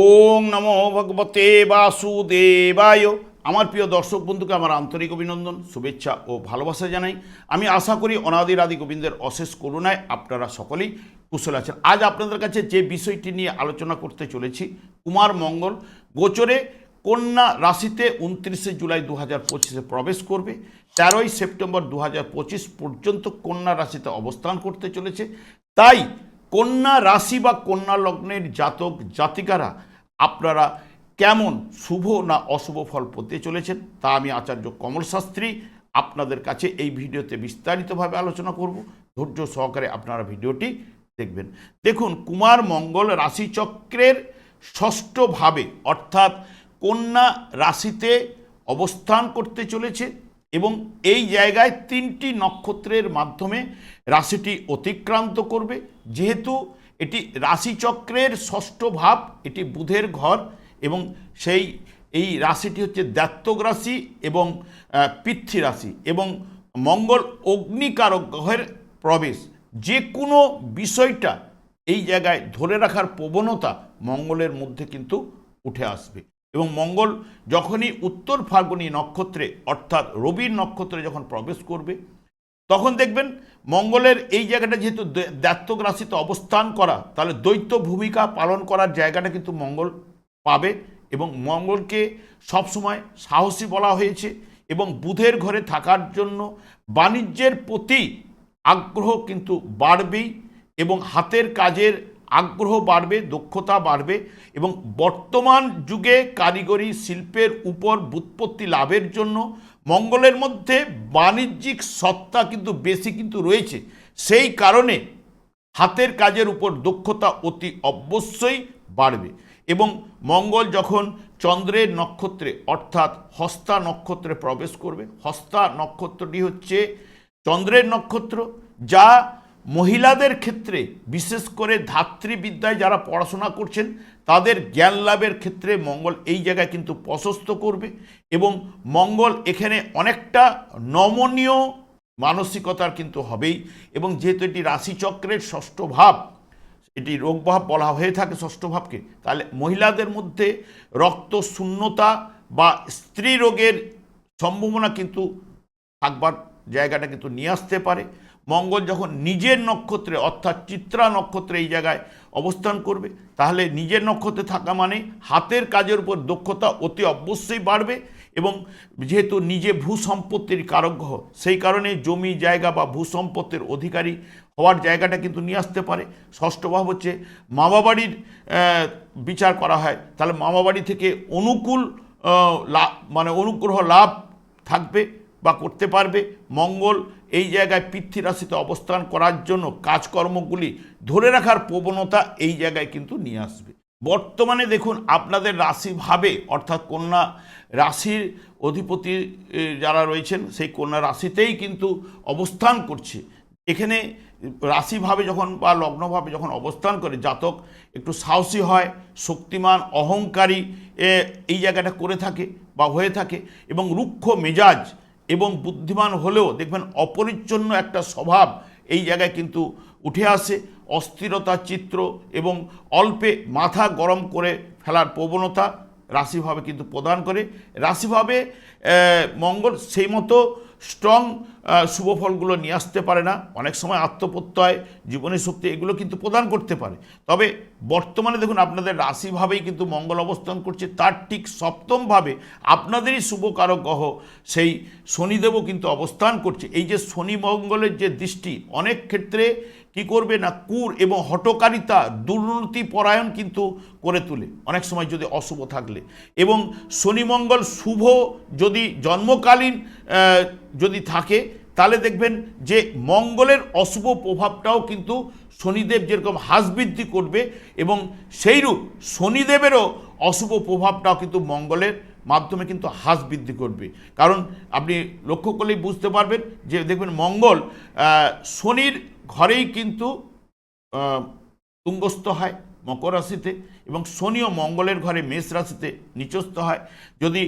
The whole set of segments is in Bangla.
ওং নমো ভগবতে বাসুদেবায়। আমার প্রিয় দর্শক বন্ধুকে আমার আন্তরিক অভিনন্দন, শুভেচ্ছা ও ভালোবাসা জানাই। আমি আশা করি অনাদির আদি গোবিন্দের অশেষ করুণায় আপনারা সকলেই কুশল আছেন। আজ আপনাদের কাছে যে বিষয়টি নিয়ে আলোচনা করতে চলেছি, কুমার মঙ্গল গোচরে কন্যা রাশিতে উনত্রিশে জুলাই দু হাজার পঁচিশে প্রবেশ করবে, তেরোই সেপ্টেম্বর দু হাজার পঁচিশ পর্যন্ত কন্যা রাশিতে অবস্থান করতে চলেছে। তাই কন্যা রাশি বা কন্যা লগ্নের জাতক, জাতিকারা আপনারা কেমন শুভ না অশুভ ফল পেতে চলেছেন তা আমি আচার্য কমল শাস্ত্রী আপনাদের কাছে এই ভিডিওতে বিস্তারিতভাবে আলোচনা করব। ধৈর্য সহকারে আপনারা ভিডিওটি দেখবেন। দেখুন, কুমার মঙ্গল রাশিচক্রের ষষ্ঠভাবে অর্থাৎ কন্যা রাশিতে অবস্থান করতে চলেছে। এবং এই জায়গায় তিনটি নক্ষত্রের মাধ্যমে রাশিটি অতিক্রান্ত করবে। যেহেতু এটি রাশিচক্রের ষষ্ঠ ভাব, এটি বুধের ঘর এবং সেই, এই রাশিটি হচ্ছে দ্যাত্তক রাশি এবং পৃথ্বী রাশি এবং মঙ্গল অগ্নিকারক গ্রহের প্রবেশ। যে কোনো বিষয়টা এই জায়গায় ধরে রাখার প্রবণতা মঙ্গলের মধ্যে কিন্তু উঠে আসবে। এবং মঙ্গল যখনই উত্তর ফাল্গুনী নক্ষত্রে, অর্থাৎ রবির নক্ষত্রে যখন প্রবেশ করবে, তখন দেখবেন মঙ্গলের এই জায়গাটা যেহেতু দে- দ্ব্যাত্তক রাশিতে অবস্থান করা, তাহলে দ্বৈত ভূমিকা পালন করার জায়গাটা কিন্তু মঙ্গল পাবে এবং মঙ্গলকে সবসময় সাহসী বলা হয়েছে এবং বুধের ঘরে থাকার জন্য বাণিজ্যের প্রতি আগ্রহ কিন্তু বাড়বেই এবং হাতের কাজের আগ্রহ বাড়বে, দক্ষতা বাড়বে এবং বর্তমান যুগে কারিগরি শিল্পের উপর বুৎপত্তি লাভের জন্য মঙ্গলের মধ্যে বাণিজ্যিক সত্তা কিন্তু বেশি কিন্তু রয়েছে। সেই কারণে হাতের কাজের উপর দক্ষতা অতি অবশ্যই বাড়বে এবং মঙ্গল যখন চন্দ্রের নক্ষত্রে অর্থাৎ হস্তা নক্ষত্রে প্রবেশ করবে, হস্তা নক্ষত্রটি হচ্ছে চন্দ্রের নক্ষত্র যা মহিলাদের ক্ষেত্রে, বিশেষ করে ধাত্রীবিদ্যায় যারা পড়াশোনা করছেন, তাদের জ্ঞান লাভের ক্ষেত্রে মঙ্গল এই জায়গায় কিন্তু প্রশস্ত করবে এবং মঙ্গল এখানে অনেকটা নমনীয় মানসিকতার কিন্তু হবেই এবং যেহেতু এটি রাশিচক্রের ষষ্ঠ ভাব, এটি রোগভাব বলা হয়ে থাকে ষষ্ঠ ভাবকে, তাহলে মহিলাদের মধ্যে রক্ত শূন্যতা বা স্ত্রী রোগের সম্ভাবনা কিন্তু থাকবার জায়গাটা কিন্তু নিয়ে আসতে পারে। মঙ্গল যখন নিজের নক্ষত্রে, অর্থাৎ চিত্রা নক্ষত্রে এই জায়গায় অবস্থান করবে, তাহলে নিজের নক্ষত্রে থাকা মানে হাতের কাজের উপর দক্ষতা অতি অবশ্যই বাড়বে এবং যেহেতু নিজে ভূ সম্পত্তির কারকগ্রহ সেই কারণে জমি, জায়গা বা ভূ সম্পত্তির অধিকারী হওয়ার জায়গাটা কিন্তু নিয়ে আসতে পারে। ষষ্ঠ ভাব হচ্ছে মামা বাড়ির বিচার করা হয়। তাহলে মামা বাড়ি থেকে অনুকূল লাভ মানে অনুগ্রহ লাভ থাকবে। বা করতে পারবে। মঙ্গল এই জায়গায় পৃথ্বী রাশিতে অবস্থান করার জন্য কাজকর্মগুলি ধরে রাখার প্রবণতা এই জায়গায় কিন্তু নিয়ে আসবে। বর্তমানে দেখুন আপনাদের রাশিভাবে অর্থাৎ কন্যা রাশির অধিপতি যারা রয়েছেন সেই কন্যা রাশিতেই কিন্তু অবস্থান করছে। এখানে রাশিভাবে যখন বা লগ্নভাবে যখন অবস্থান করে, জাতক একটু সাহসী হয়, শক্তিমান, অহংকারী এই জায়গাটা করে থাকে বা হয়ে থাকে এবং রুক্ষ মেজাজ এবং বুদ্ধিমান হলেও দেখবেন অপরিচ্ছন্ন একটা স্বভাব এই জায়গায় কিন্তু উঠে আসে। অস্থিরতা চিত্র এবং অল্পে মাথা গরম করে ফেলার প্রবণতা রাশিভাবে কিন্তু প্রদান করে। রাশিভাবে মঙ্গল সেই মতো স্ট্রং শুভ ফলগুলো নিয়ে আসতে পারে না। অনেক সময় আত্মপ্রত্যয়, জীবনী শক্তি, এগুলো কিন্তু প্রদান করতে পারে। তবে বর্তমানে দেখুন, আপনাদের রাশিভাবেই কিন্তু মঙ্গল অবস্থান করছে। তার ঠিক সপ্তমভাবে আপনাদেরই শুভ কারক গ্রহ, সেই শনিদেবও কিন্তু অবস্থান করছে। এই যে শনি মঙ্গলের যে দৃষ্টি, অনেক ক্ষেত্রে কি করবে না কুর এবং হটকারিতা দুর্নীতি পরায়ণ কিন্তু করে তোলে। অনেক সময় যদি অশুভ থাকলে। এবং শনি মঙ্গল শুভ যদি জন্মকালীন যদি থাকে, তাহলে দেখবেন যে মঙ্গলের অশুভ প্রভাবটাও কিন্তু শনিদেব যেরকম বৃদ্ধি করবে এবং সেইরূপ শনিদেবেরও অশুভ প্রভাবটাও কিন্তু মঙ্গলের মাধ্যমে কিন্তু হ্রাস বৃদ্ধি করবে। কারণ আপনি লক্ষ্য করলেই বুঝতে পারবেন যে দেখবেন মঙ্গল শনির ঘরেই কিন্তু তুঙ্গস্থ হয় মকর রাশিতে এবং শনি ও মঙ্গলের ঘরে মেষ রাশিতে নিচস্থ হয়। যদি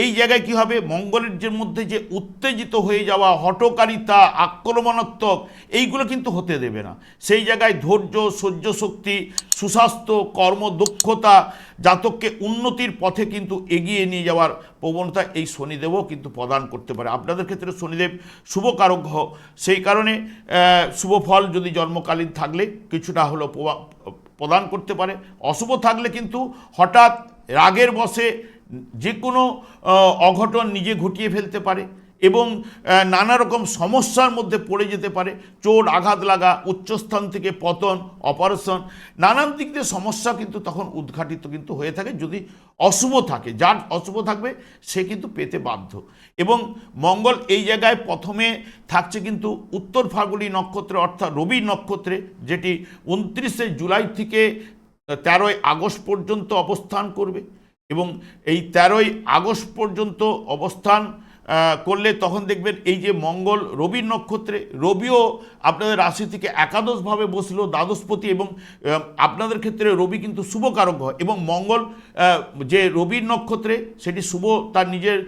এই জায়গায় কি হবে? মঙ্গলের যে মধ্যে যে উত্তেজিত হয়ে যাওয়া হটকারিতা আক্রমণাত্মক, এইগুলো কিন্তু হতে দেবে না। সেই জায়গায় ধৈর্য, সহ্য শক্তি, সুস্বাস্থ্য, কর্মদক্ষতা, জাতককে উন্নতির পথে কিন্তু এগিয়ে নিয়ে যাওয়ার প্রবণতা এই শনিদেবও কিন্তু প্রদান করতে পারে। আপনাদের ক্ষেত্রে শনিদেব শুভ কারক সেই কারণে শুভ ফল যদি জন্মকালীন থাকলে কিছুটা হলো প্রদান করতে পারে। অশুভ থাকলে কিন্তু হঠাৎ রাগের বসে যে কোনো অঘটন নিজে ঘটিয়ে ফেলতে পারে এবং নানা রকম সমস্যার মধ্যে পড়ে যেতে পারে। চোট আঘাত লাগা, উচ্চস্থান থেকে পতন, অপারেশন, নানান দিক দিয়ে সমস্যা কিন্তু তখন উদ্ঘাটিত কিন্তু হয়ে থাকে। যদি অশুভ থাকে, যার অশুভ থাকবে, সে কিন্তু পেতে বাধ্য। এবং মঙ্গল এই জায়গায় প্রথমে থাকছে কিন্তু উত্তর ফাল্গুনি নক্ষত্রে, অর্থাৎ রবি নক্ষত্রে, যেটি উনত্রিশে জুলাই থেকে তেরোই আগস্ট পর্যন্ত অবস্থান করবে। এবং এই তেরোই আগস্ট পর্যন্ত অবস্থান করলে তখন দেখবেন এই যে মঙ্গল, রবির নক্ষত্রে, রবিও আপনাদের রাশি থেকে একাদশভাবে বসল, দ্বাদশপতি এবং আপনাদের ক্ষেত্রে রবি কিন্তু শুভকারক হয় এবং মঙ্গল যে রবির নক্ষত্রে, সেটি শুভ তার নিজের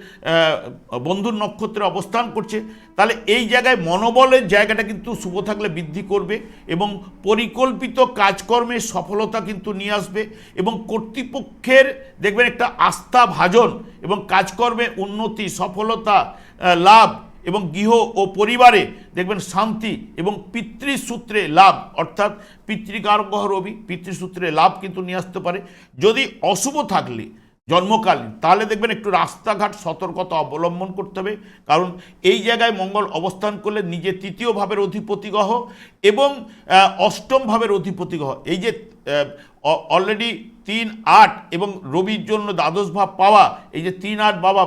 বন্ধুর নক্ষত্রে অবস্থান করছে তাহলে এই জায়গায় মনোবলের জায়গাটা কিন্তু শুভ থাকলে বৃদ্ধি করবে এবং পরিকল্পিত কাজকর্মে সফলতা কিন্তু নিয়ে আসবে এবং কর্তৃপক্ষের দেখবেন একটা আস্থা ভাজন এবং কাজকর্মে উন্নতি, সফলতা লাভ এবং গৃহ ও পরিবারে দেখবেন শান্তি এবং পিতৃসূত্রে লাভ, অর্থাৎ পিতৃকারক রবি পিতৃসূত্রে লাভ কিন্তু নিয়ে আসতে পারে। যদি অশুভ থাকলে জন্মকালীন। তাহলে দেখবেন একটু রাস্তাঘাট সতর্কতা অবলম্বন করতে হবে, কারণ এই জায়গায় মঙ্গল অবস্থান করলে নিজে তৃতীয় ভাবের অধিপতি গ্রহ এবং অষ্টম ভাবের অধিপতি গ্রহ। এই যে অলরেডি তিন আট এবং রবির জন্য দ্বাদশ ভাব পাওয়া, এই যে তিন আট বাবা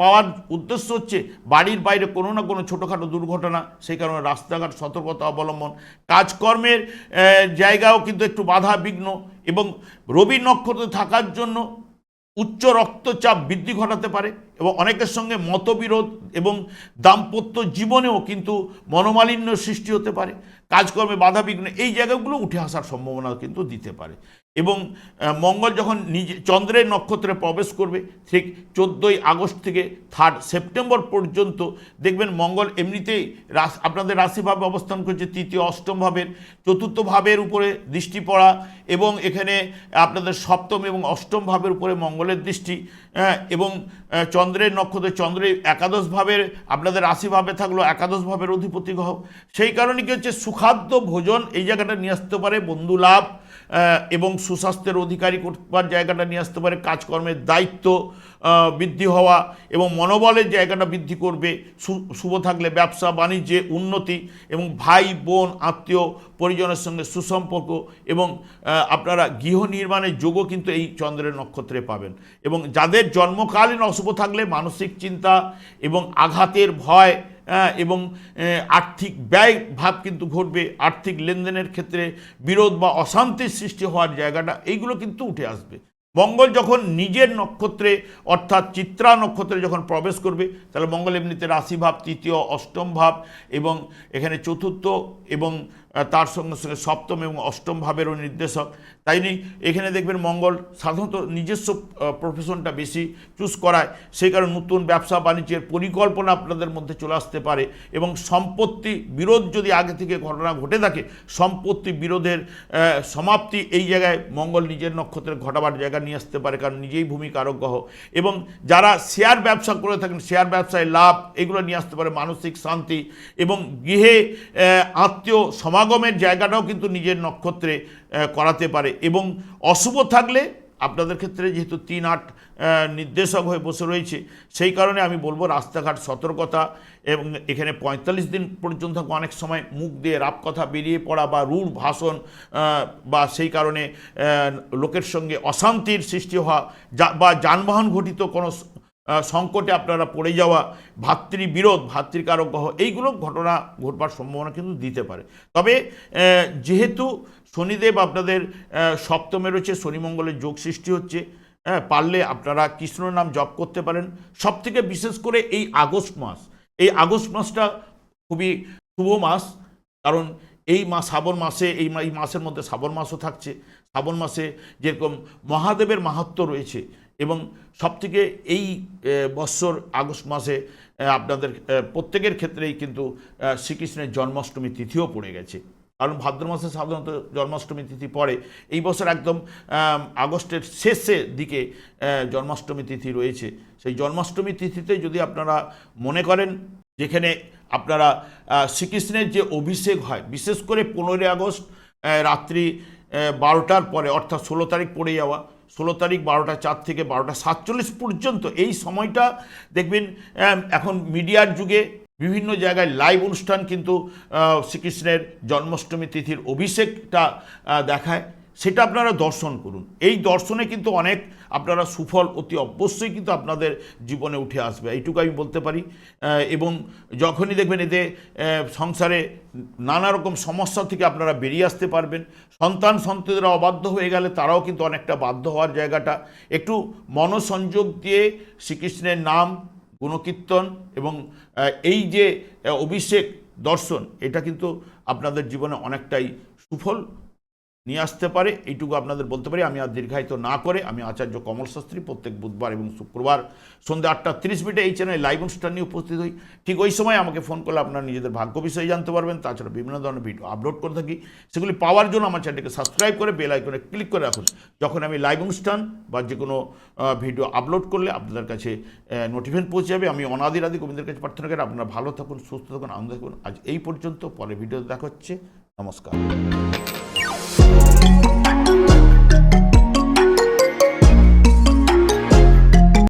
পাওয়ার উদ্দেশ্য হচ্ছে বাড়ির বাইরে কোনো না কোনো ছোটোখাটো দুর্ঘটনা, সেই কারণে রাস্তাঘাট সতর্কতা অবলম্বন। কাজকর্মের জায়গাও কিন্তু একটু বাধা বিঘ্ন এবং রবি নক্ষত্র থাকার জন্য উচ্চ রক্তচাপ বৃদ্ধি ঘটাতে পারে। এবং অনেকের সঙ্গে মতবিরোধ এবং দাম্পত্য জীবনেও কিন্তু মনোমালিন্য সৃষ্টি হতে পারে, কাজকর্মে বাধা বিঘ্ন, এই জায়গাগুলো উঠে আসার সম্ভাবনা কিন্তু দিতে পারে। এবং মঙ্গল যখন নিজে, চন্দ্রের নক্ষত্রে প্রবেশ করবে, ঠিক চোদ্দোই আগস্ট থেকে থার্ড সেপ্টেম্বর পর্যন্ত, দেখবেন মঙ্গল এমনিতেই রাস আপনাদের রাশিভাবে অবস্থান করছে তৃতীয়, অষ্টম ভাবের, চতুর্থ ভাবের উপরে দৃষ্টি পড়া এবং এখানে আপনাদের সপ্তম এবং অষ্টম ভাবের উপরে মঙ্গলের দৃষ্টি এবং চন্দ্রের নক্ষত্রে চন্দ্রে একাদশ ভাবের, আপনাদের রাশিভাবে থাকল একাদশ ভাবের অধিপতি গ্রহ। সেই কারণে কি হচ্ছে, সুখাদ্য ভোজন এই জায়গাটা নিয়ে আসতে পারে বন্ধু লাভ এবং সুস্বাস্থ্যের অধিকারী করবার জায়গাটা নিয়ে আসতে পারে, কাজকর্মের দায়িত্ব বৃদ্ধি হওয়া এবং মনোবলের জায়গাটা বৃদ্ধি করবে শুভ থাকলে ব্যবসা, বাণিজ্যে উন্নতি এবং ভাই, বোন, আত্মীয়, পরিজনের সঙ্গে সুসম্পর্ক এবং আপনারা গৃহ নির্মাণের যোগও কিন্তু এই চন্দ্রের নক্ষত্রে পাবেন এবং যাদের জন্মকালীন অশুভ থাকলে মানসিক চিন্তা এবং আঘাতের ভয় এবং আর্থিক ব্যয় ভাব কিন্তু ঘটবে। আর্থিক লেনদেনের ক্ষেত্রে বিরোধ বা অশান্তির সৃষ্টি হওয়ার জায়গাটা, এইগুলো কিন্তু উঠে আসবে। মঙ্গল যখন নিজের নক্ষত্রে, অর্থাৎ চিত্রা নক্ষত্রে যখন প্রবেশ করবে, তাহলে মঙ্গল এমনিতে রাশিভাব তৃতীয় অষ্টম ভাব এবং এখানে চতুর্থ এবং তার সঙ্গে সঙ্গে সপ্তম এবং অষ্টম ভাবেরও নির্দেশক। তাই নিয়ে এখানে দেখবেন মঙ্গল সাধারণত নিজস্ব প্রফেশনটা বেশি চুজ করায়। সেই কারণে নতুন ব্যবসা বাণিজ্যের পরিকল্পনা আপনাদের মধ্যে চলে আসতে পারে এবং সম্পত্তি বিরোধ যদি আগে থেকে ঘটনা ঘটে থাকে, সম্পত্তি বিরোধের সমাপ্তি এই জায়গায় মঙ্গল নিজের নক্ষত্রে ঘটাবার জায়গা নিয়ে আসতে পারে কারণ নিজেই ভূমিকারক গ্রহ এবং যারা শেয়ার ব্যবসা করে থাকেন শেয়ার ব্যবসায় লাভ, এগুলো নিয়ে আসতে পারে মানসিক শান্তি এবং গৃহে আত্মীয় আত্মীয় সমাগমের জায়গাটাও কিন্তু নিজের নক্ষত্রে করাতে পারে। এবং অশুভ থাকলে আপনাদের ক্ষেত্রে যেহেতু তিন আট নির্দেশক হয়ে বসে রয়েছে, সেই কারণে আমি বলব রাস্তাঘাট সতর্কতা এবং এখানে পঁয়তাল্লিশ দিন পর্যন্ত অনেক সময় মুখ দিয়ে রাপ কথা বেরিয়ে পড়া বা রূঢ় ভাষণ বা সেই কারণে লোকের সঙ্গে অশান্তির সৃষ্টি হওয়া বা যানবাহন ঘটিত কোনো সংকটে আপনারা পড়ে যাওয়া, ভাতৃবিরোধ ভাতৃকারক গ্রহ এইগুলো ঘটনা ঘটবার সম্ভাবনা কিন্তু দিতে পারে। তবে যেহেতু শনিদেব আপনাদের সপ্তমে রয়েছে, শনিমঙ্গলের যোগ সৃষ্টি হচ্ছে হ্যাঁ পারলে আপনারা কৃষ্ণ নাম জপ করতে পারেন। সব থেকে বিশেষ করে এই আগস্ট মাস, এই আগস্ট মাসটা খুবই শুভ মাস, কারণ এই মাস শ্রাবণ মাসে, এই এই মাসের মধ্যে শ্রাবণ মাসও থাকছে। শ্রাবণ মাসে যেরকম মহাদেবের মাহাত্ম রয়েছে এবং সবথেকে এই বৎসর আগস্ট মাসে আপনাদের প্রত্যেকের ক্ষেত্রেই কিন্তু শ্রীকৃষ্ণের জন্মাষ্টমী তিথিও পড়ে গেছে। কারণ ভাদ্র মাসে সাধারণত জন্মাষ্টমী তিথি পড়ে। এই বছর একদম আগস্টের শেষে দিকে জন্মাষ্টমী তিথি রয়েছে। সেই জন্মাষ্টমী তিথিতে যদি আপনারা মনে করেন, যেখানে আপনারা শ্রীকৃষ্ণের যে অভিষেক হয়, বিশেষ করে পনেরোই আগস্ট রাত্রি বারোটার পরে, অর্থাৎ ষোলো তারিখ পড়ে যাওয়া ষোলো তারিখ বারোটা চার থেকে বারোটা সাতচল্লিশ পর্যন্ত এই সময়টা দেখবেন এখন মিডিয়ার যুগে বিভিন্ন জায়গায় লাইভ অনুষ্ঠান কিন্তু শ্রীকৃষ্ণের জন্মাষ্টমী তিথির অভিষেকটা দেখায়। সেটা আপনারা দর্শন করুন। এই দর্শনে কিন্তু অনেক আপনারা সুফল অতি অবশ্যই কিন্তু আপনাদের জীবনে উঠে আসবে। এইটুকু আমি বলতে পারি। এবং যখনই দেখবেন এতে সংসারে নানা রকম সমস্যা থেকে আপনারা বেরিয়ে আসতে পারবেন। সন্তান সন্ততিরা অবাধ্য হয়ে গেলে তারাও কিন্তু অনেকটা বাধ্য হওয়ার জায়গাটা। একটু মনসংযোগ দিয়ে শ্রীকৃষ্ণের নাম, গুণকীর্তন এবং এই যে অভিষেক দর্শন, এটা কিন্তু আপনাদের জীবনে অনেকটাই সুফল নিয়ে আসতে পারে, এইটুকু আপনাদের বলতে পারি। আমি আর দীর্ঘায়িত না করে আমি আচার্য কমল শাস্ত্রী প্রত্যেক বুধবার এবং শুক্রবার সন্ধ্যে আটটা তিরিশ মিনিটে এই চ্যানেলে লাইভ অনুষ্ঠান নিয়ে উপস্থিত হই। ঠিক ওই সময় আমাকে ফোন করলে আপনারা নিজেদের ভাগ্য বিষয়ে জানতে পারবেন। তাছাড়া বিভিন্ন ধরনের ভিডিও আপলোড করে থাকি। সেগুলি পাওয়ার জন্য আমার চ্যানেলকে সাবস্ক্রাইব করে বেল আইকনে ক্লিক করে রাখুন। যখন আমি লাইভ অনুষ্ঠান বা যে কোনো ভিডিও আপলোড করলে আপনাদের কাছে নোটিফিকেশন পৌঁছে যাবে। আমি অনাদির আদি গোবিন্দের কাছে প্রার্থনা করি, আপনারা ভালো থাকুন, সুস্থ থাকুন, আনন্দ থাকুন। আজ এই পর্যন্ত পরে ভিডিও দেখা হচ্ছে। নমস্কার।